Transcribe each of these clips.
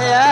yeah.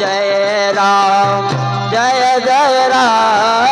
Jai Ram Jai Jai Ram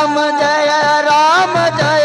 Ram Jai Ram Jai